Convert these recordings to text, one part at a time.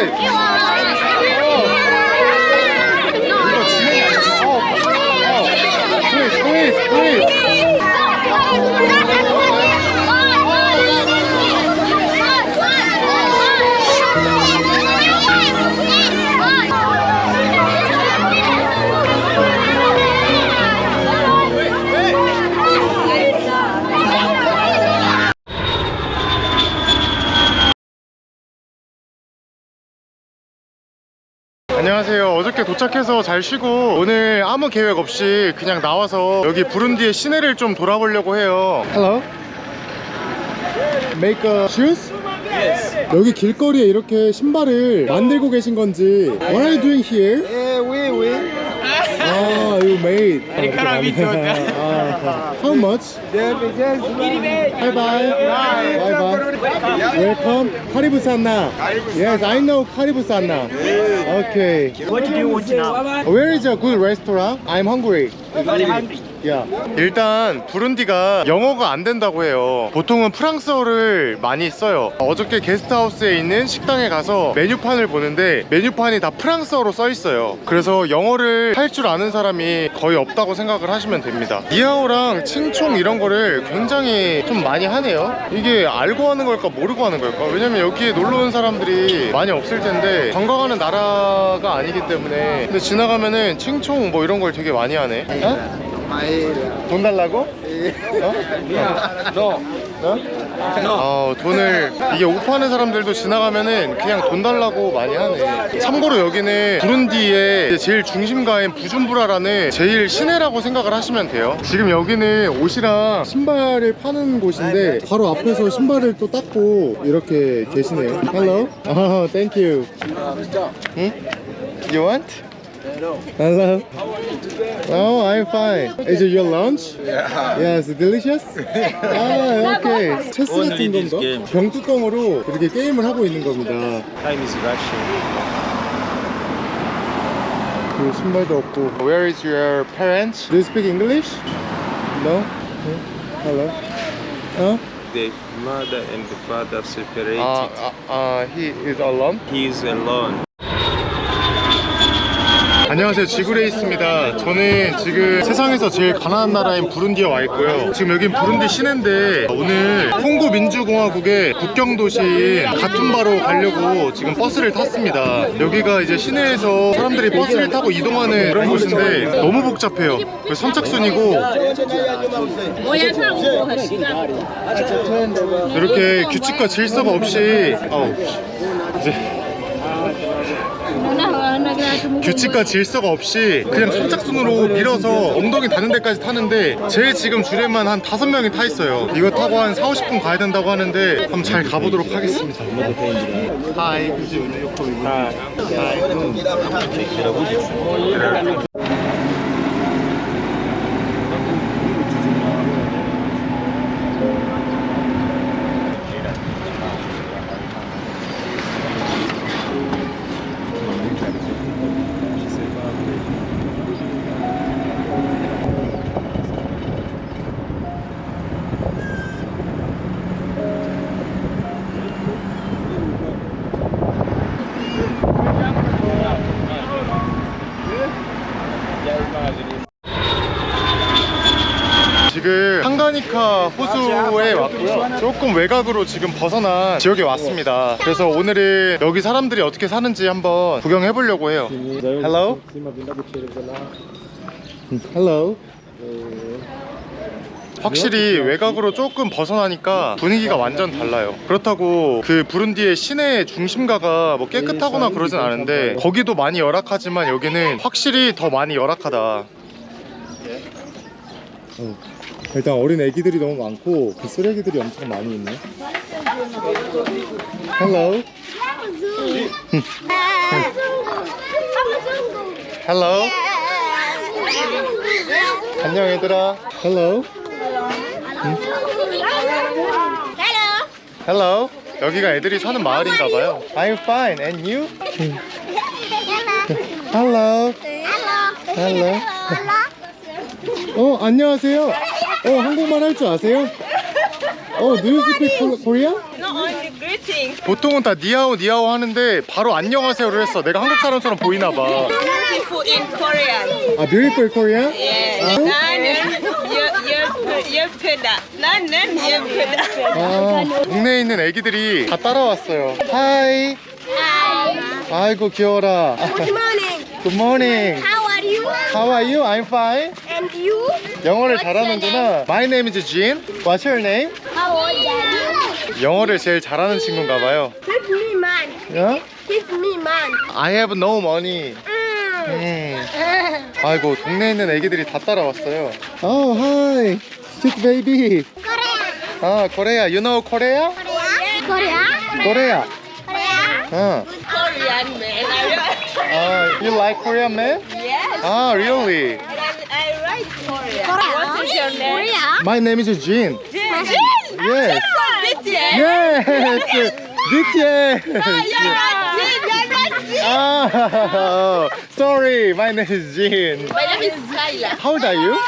어 안녕하세요. 어저께 도착해서 잘 쉬고 오늘 아무 계획 없이 그냥 나와서 여기 부룬디의 시내를 좀 돌아보려고 해요. Hello. Make a shoes? 여기 길거리에 이렇게 신발을 만들고 계신 건지 What are you doing here? Eh, oui, oui. Ah, you made. Ah, How much? Bye bye. Bye bye. Welcome. 카리부산나. Yes, I know 카리부산나. Okay. What do you want now? Where is a good restaurant? I'm hungry. Very hungry. 야. 일단 부룬디가 영어가 안 된다고 해요. 보통은 프랑스어를 많이 써요. 어저께 게스트하우스에 있는 식당에 가서 메뉴판을 보는데 메뉴판이 다 프랑스어로 써 있어요. 그래서 영어를 할 줄 아는 사람이 거의 없다고 생각을 하시면 됩니다. 니하오랑 칭총 이런 거를 굉장히 좀 많이 하네요. 이게 알고 하는 걸까 모르고 하는 걸까? 왜냐면 여기에 놀러 온 사람들이 많이 없을 텐데 관광하는 나라가 아니기 때문에 근데 지나가면은 칭총 뭐 이런 걸 되게 많이 하네. 어? 돈 달라고? 어? No. 어? 어, 돈을 이게 오파하는 사람들도 지나가면은 그냥 돈 달라고 많이 하네. 참고로 여기는 부룬디의 제일 중심가인 부준부라라는 제일 시내라고 생각을 하시면 돼요. 지금 여기는 옷이랑 신발을 파는 곳인데 바로 앞에서 신발을 또 닦고 이렇게 계시네요. Hello. Oh, thank you. 응? You want? Hello. Oh, I'm fine. Is it your lunch? Yeah. Yes, delicious. 아, 오케이. 체스 Only 같은 this 건가? game. 병뚜껑으로 이렇게 게임을 하고 있는 겁니다. Time is rushing. 그 신발도 없고. Where is your parents? Do you speak English? No. Hmm? Hello. 어? The mother and the father separated. 아, 아, 아, he is alone. he is alone. 안녕하세요. 지구레이스입니다. 저는 지금 세상에서 제일 가난한 나라인 부룬디에 와 있고요. 지금 여긴 부룬디 시내인데 오늘 콩고 민주공화국의 국경 도시인 가툼바로 가려고 지금 버스를 탔습니다. 여기가 이제 시내에서 사람들이 버스를 타고 이동하는 그런 곳인데 너무 복잡해요. 선착순이고 이렇게 규칙과 질서가 없이 어우, 이제 규칙과 질서가 없이 그냥 선착순으로 밀어서 엉덩이 닿는 데까지 타는데 제 지금 줄에만 한 다섯 명이 타 있어요. 이거 타고 한 4, 50분 가야 된다고 하는데 한번 잘 가보도록 하겠습니다. 하이 지 금 한가니카 호수에 왔고요. 조금 외곽으로 지금 벗어난 지역에 왔습니다. 그래서 오늘은 여기 사람들이 어떻게 사는지 한번 구경해 보려고 해요. Hello? 확실히 외곽으로 조금 벗어나니까 분위기가 완전 달라요. 그렇다고 그 부룬디의 시내 중심가가 뭐 깨끗하거나 그러진 않은데 거기도 많이 열악하지만 여기는 확실히 더 많이 열악하다 일단 어린 애기들이 너무 많고 그 쓰레기들이 엄청 많이 있네. Hello? Hello? 안녕 얘들아. Hello? Hello? 여기가 애들이 사는 마을인가 봐요. I'm fine? And you? Hello? Hello? 어 안녕하세요 어 한국말 할 줄 아세요? 어 do you speak Korean? Not only good, Greetings. 보통은 다 니하오 니하오 하는데 바로 안녕하세요를 했어. 내가 한국 사람처럼 보이나 봐. Beautiful in Korean. 아, beautiful Korea? Yeah. 나는 예, 예, 예쁘다. 나는 예쁘다. 아, 동네에 있는 애기들이 다 따라왔어요. 하이. 아이고 귀여워라. Good morning. Good morning. How are you? I'm fine. And you? 영어를 잘하는구나. My name is Jean. What's your name? How old are you? 영어를 제일 잘하는 친구인가 봐요. Give me man. 어? Give me man. I have no money. Mm. 음. 아이고 동네에 있는 애기들이 다 따라왔어요. Oh hi, cute baby. Korea. 아 코레아, you know? Korea. Korea. 코레아. Korea. 어. Korean man. I, 아, you like Korean man? 아, really? I write Korean. What is your name? Korea. My name is Jin. Jin. Yes. BTS. Yes. BTS. You're not Jin. You're not Jin. Ah, sorry, my name is Jin. My name is Kyla. How old are you?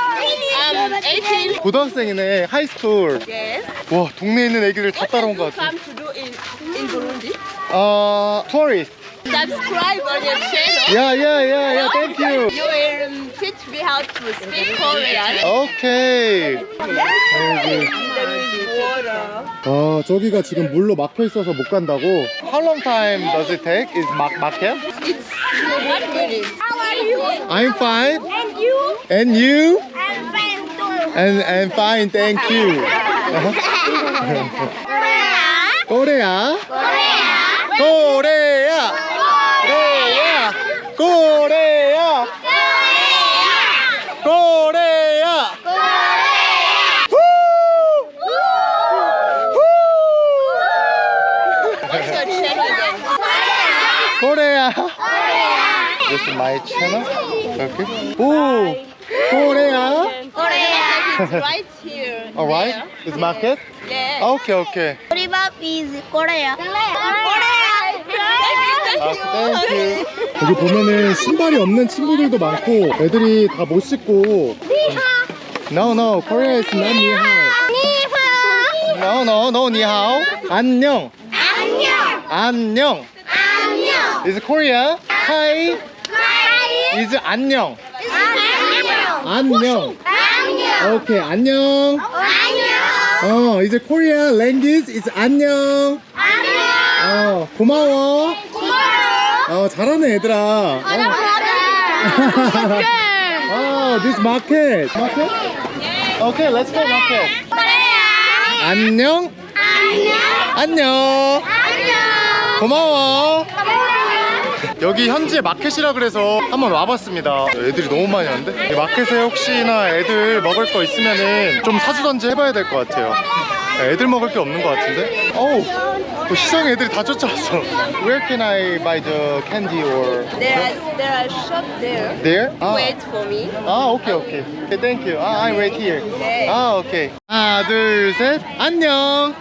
I'm 18. 고등학생이네, 하이스쿨. Yes. 와, 동네에 있는 애기들 다 따라온 것 What 같아. come to do in, in Burundi? 어, tourist. Subscribe on your channel. Yeah, yeah, yeah, yeah, thank you. You will um, teach me how to speak Korean. There is water. 아, 저기가 지금 물로 막혀 있어서 못 간다고. How long time does it take? Is 막 막혀? It's one minute. How are you? I'm fine. And you? And you? I'm fine too. And and fine, thank you. Korea. 코레아. Korea. 코레아. 코레아. 코레아. 코레 아. What's your channel then? 코레아. This is my channel. Okay. 오. 코레아. Korea is right here. Alright. There. It's market. Yeah. 오케이 오케이. Korea is Korea. 아, 땡큐. 여기 보면은 신발이 없는 친구들도 많고 애들이 다 못 신고. No no Korea is not 니하오. No no no 니하오. 안녕. 안녕. 안녕. Is Korea? Hi. Is 안녕? 안녕. 안녕. 안녕. 오케이 안녕. 어 이제 Korea? Language is 안녕. 안녕. 어 고마워. 어 잘하네 얘들아 어. oh, this market. Market? Okay, let's go market. 안녕. 안녕. 안녕. 안녕. 고마워. 여기 현지 마켓이라 그래서 한번 와봤습니다. 애들이 너무 많이 왔는데? 이 마켓에 혹시나 애들 먹을 거 있으면은 좀 사주던지 해봐야 될 것 같아요. 애들 먹을 게 없는 것 같은데? 어우, 또 시장에 애들이 다 쫓아왔어. Where can I buy the candy or? There are there are shop there. There? 아. Wait for me. 아 오케이 오케이 okay, thank you 아 I'm right here 네. 아 오케이 하나 둘 셋 안녕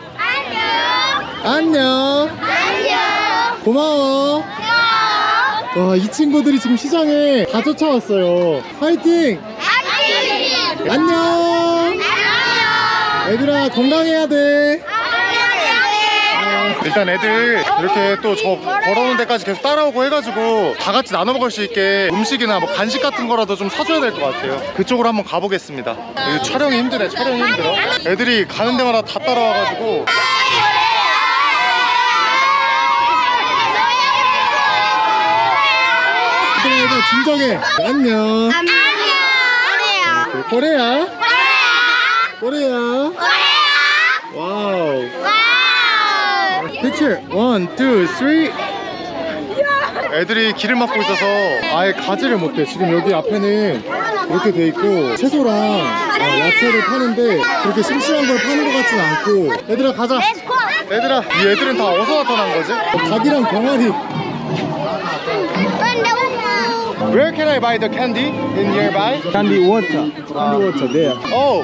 안녕. 안녕 안녕. 고마워 와 이 친구들이 지금 시장에 다 쫓아왔어요 화이팅. 안녕 애들아 건강해야 돼. 일단 애들 이렇게 또 저 걸어오는 데까지 계속 따라오고 해가지고 다 같이 나눠 먹을 수 있게 음식이나 뭐 간식 같은 거라도 좀 사줘야 될 것 같아요. 그쪽으로 한번 가보겠습니다. 여기 촬영이 힘드네 촬영이 힘들어. 애들이 가는 데마다 다 따라와가지고. 애들 애들 진정해. 안녕. 안녕. 코레아 코레아 와우. 투, 쓰리 애들이 길을 막고 있어서 아예 가지를 못해. 지금 여기 앞에는 이렇게 돼 있고 채소랑 어, 야채를 파는데 그렇게 심심한 걸 파는 것 같진 않고. 얘들아 가자. 얘들아 이 애들은 다 어디서 나타난 거지? 어, 닭이랑 병아리. Where can I buy the candy in nearby? Candy water. Candy water there. 어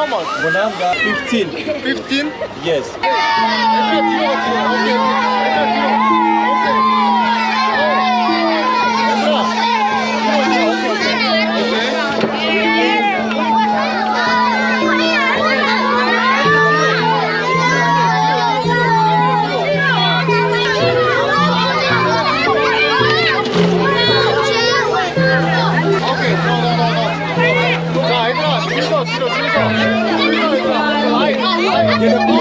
how much? Bonanga, 15. 15? Yes. 15, okay. okay. okay. get a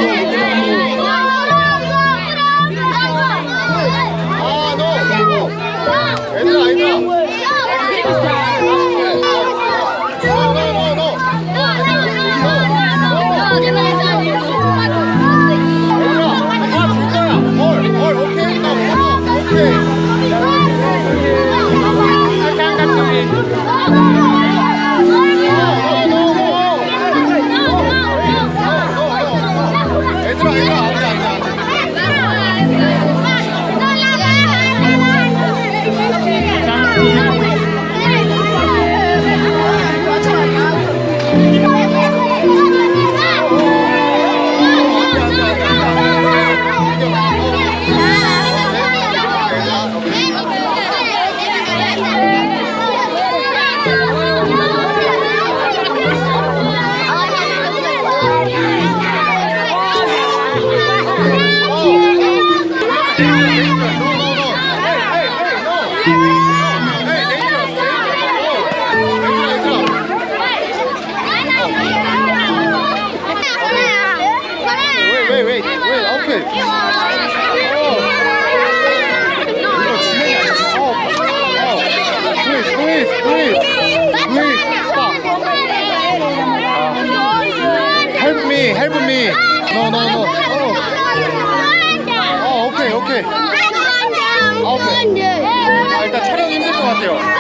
이렇게. Help me, help me. No, no, no. Oh, okay, okay. 아, 일단 촬영 힘들 것 같아요.